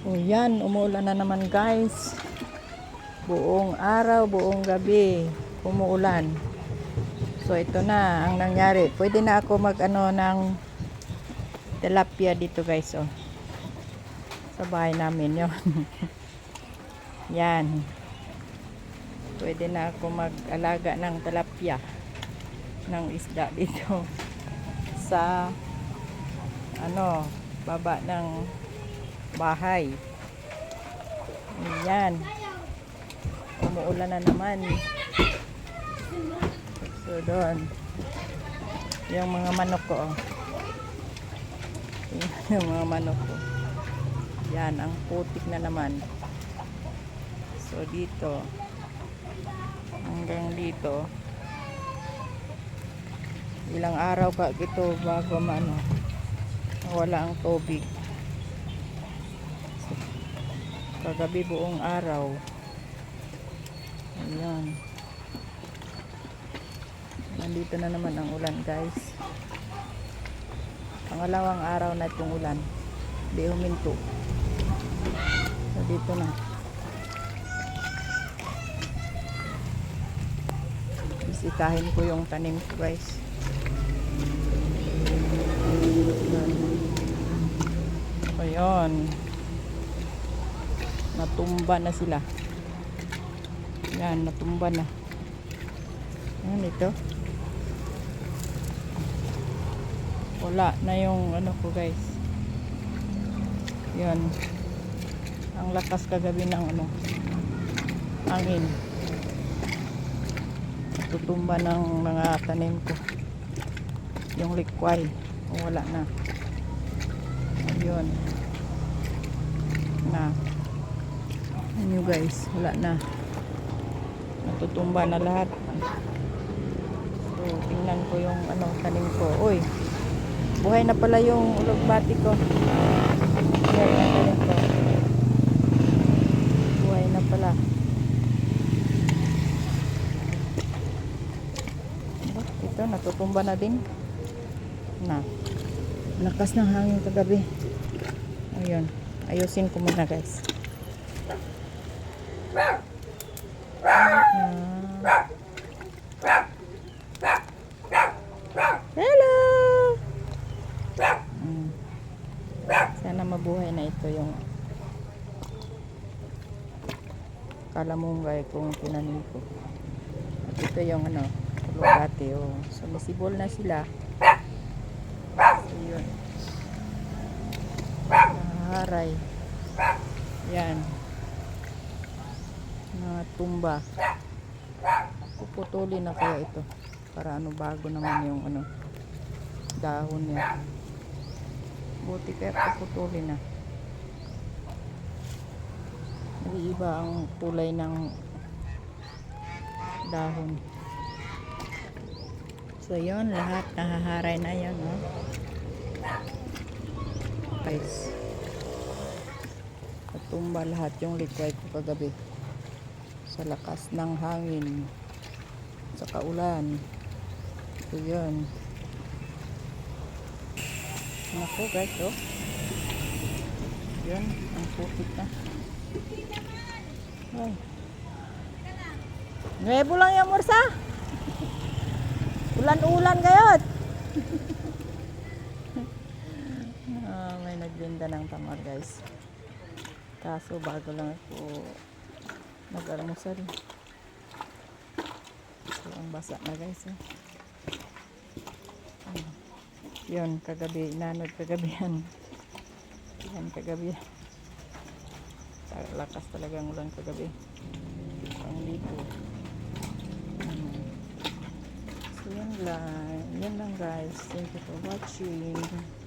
O yan, umuulan na naman guys. Buong araw, buong gabi, umuulan. So ito na ang nangyari. Pwede na ako mag ano ng tilapia dito guys oh. Sa bahay namin 'yon. yan. Pwede na ako mag-alaga ng tilapia ng isda dito sa ano, baba ng bahay. Ayan. Umuulan na naman. So, doon. Yung mga manok ko, oh. Yung mga manok ko. Yan, ang putik na naman. So, dito. Hanggang dito. Ilang araw ka ito bago maano wala ang tubig. So, kagabi buong araw. Ayan. Nandito na naman ang ulan guys. Pangalawang araw na itong ulan. Di huminto. So dito na. Bisitahin ko yung tanim ko guys. Ayun. Natumba na sila. Yan, natumba na. Yan ito. Wala na yung ano ko guys. Yan. Ang lakas kagabi ng ano. Hangin. Tutumba ng mga tanim ko. Yung likway. Wala na. Ayun. Na. Ano guys, wala na. Natutumba na lahat. So, tingnan ko yung ano, tanim ko. Uy, buhay na pala yung ulugbati ko. Buhay na tanim ko. Buhay na pala. Ito, natutumba na din. Na. Lakas ng hangin kagabi. Ayun. Ayusin ko muna guys. Hello! Mm. Sana mabuhay na ito yung kalamungay kung tinanim ko. At ito yung ano, kulugate. Oh. Sumisibol na sila. So, yun. Naharay. Yan. Tumba. Puputulin na kaya ito. Para ano bago naman yung ano dahon niya. Buti kaya puputulin na. Nag-iiba ang kulay ng dahon. So yun, lahat nahaharay na yan. No? Guys. Natumba lahat yung liquid ko kagabi. Sa lakas ng hangin. Sa kaulan. So yun. Naku guys, oh. Yun, ang putik na. Ay. Nuevo lang yung mursa. Ulan-ulan gayot. ah, may nagbinda ng tamar guys. Kaso bago lang ako nag-almusal. So, ang basa na guys. Eh. Ano. Yun, kagabi, inanod kagabi yan. Kagabi. Lakas talagang ulan kagabi. Ang lipo. Ano. So, yun lang. Yan lang guys. Thank you for watching.